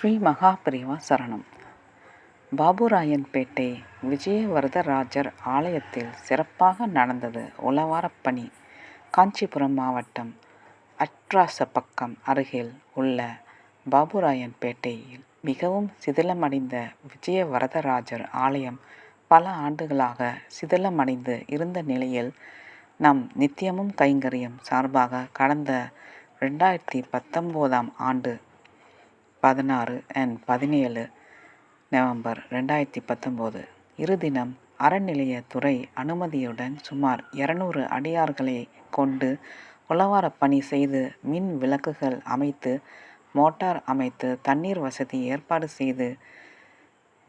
ஸ்ரீ மகாபிரிவா சரணம். பாபுராயன்பேட்டை விஜயவரதராஜர் ஆலயத்தில் சிறப்பாக நடந்தது உலவாரப்பணி காஞ்சிபுரம் மாவட்டம் அட்ராசப்பக்கம் அருகில் உள்ள பாபுராயன்பேட்டையில் மிகவும் சிதிலமடைந்த விஜயவரதராஜர் ஆலயம் பல ஆண்டுகளாக சிதிலமடைந்து இருந்த நிலையில் நம் நித்தியமும் கைங்கரியம் சார்பாக கடந்த ரெண்டாயிரத்தி பத்தொம்போதாம் ஆண்டு பதினாறு அண்ட் பதினேழு நவம்பர் ரெண்டாயிரத்தி பத்தொம்போது. இருதினம் அறநிலையத்துறை அனுமதியுடன் சுமார் இரநூறு அடியார்களை கொண்டு உழவாரப் பணி செய்து மின் விளக்குகள் அமைத்து மோட்டார் அமைத்து தண்ணீர் வசதி ஏற்பாடு செய்து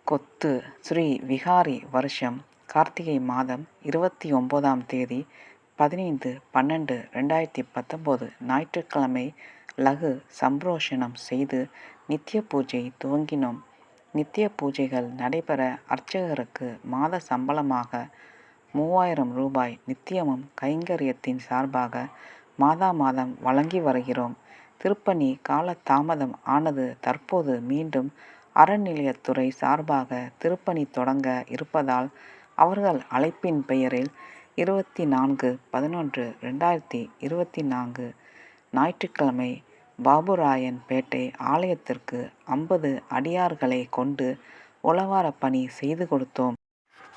கொத்து ஸ்ரீ விகாரி வருஷம் கார்த்திகை மாதம் இருபத்தி ஒம்போதாம் தேதி பதினைந்து பன்னெண்டு ரெண்டாயிரத்தி பத்தொம்போது ஞாயிற்றுக்கிழமை லகு சம்பரோஷணம் செய்து நித்திய பூஜை துவங்கினோம். நித்திய பூஜைகள் நடைபெற அர்ச்சகருக்கு மாத சம்பளமாக மூவாயிரம் ரூபாய் நித்தியமும் கைங்கரியத்தின் சார்பாக மாதா மாதம் வழங்கி வருகிறோம். திருப்பணி கால தாமதம் ஆனது தற்போது மீண்டும் அறநிலையத்துறை சார்பாக திருப்பணி தொடங்க இருப்பதால் அவர்கள் அழைப்பின் பெயரில் இருபத்தி நான்கு பதினொன்று ரெண்டாயிரத்தி இருபத்தி நான்கு ஞாயிற்றுக்கிழமை பாபுராயன் பேட்டை ஆலயத்திற்கு ஐம்பது அடியார்களை கொண்டு உளவார பணி செய்து கொடுத்தோம்.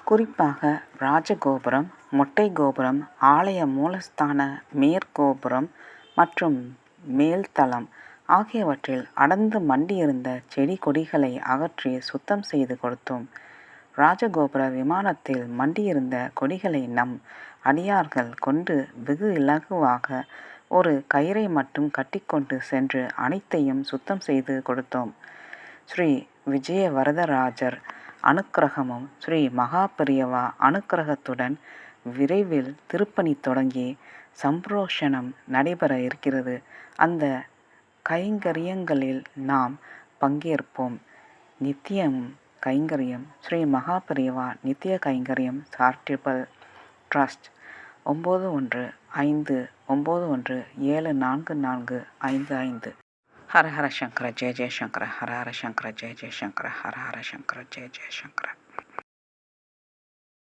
குறிப்பாக ராஜகோபுரம் மொட்டை கோபுரம் ஆலய மூலஸ்தான மேற்கோபுரம் மற்றும் மேல்தளம் ஆகியவற்றில் அடர்ந்து மண்டியிருந்த செடி கொடிகளை அகற்றி சுத்தம் செய்து கொடுத்தோம். ராஜகோபுர விமானத்தில் மண்டியிருந்த கொடிகளை நம் அடியார்கள் கொண்டு வெகு இலகுவாக ஒரு கயிறை மட்டும் கட்டிக்கொண்டு சென்று அனைத்தையும் சுத்தம் செய்து கொடுத்தோம். ஸ்ரீ விஜய வரதராஜர் அனுக்கிரகமும் ஸ்ரீ மகாபிரியவா அனுக்கிரகத்துடன் விரைவில் திருப்பணி தொடங்கி சம்பரோஷணம் நடைபெற இருக்கிறது. அந்த கைங்கரியங்களில் நாம் பங்கேற்போம். நித்தியம் கைங்கரியம் ஸ்ரீ மகாபிரியவா நித்திய கைங்கரியம் சார்டிபிள் ட்ரஸ்ட் ஒம்பது ஒன்று ஐந்து ஒம்பது ஒன்று ஏழு நான்கு நான்கு ஐந்து ஐந்து. ஹரஹர ஹர சங்கர ஜெய ஜெயசங்கர ஹரஹர சங்கர ஜெய ஜெயசங்கர ஹரஹர சங்கர ஜெய ஜெயசங்கர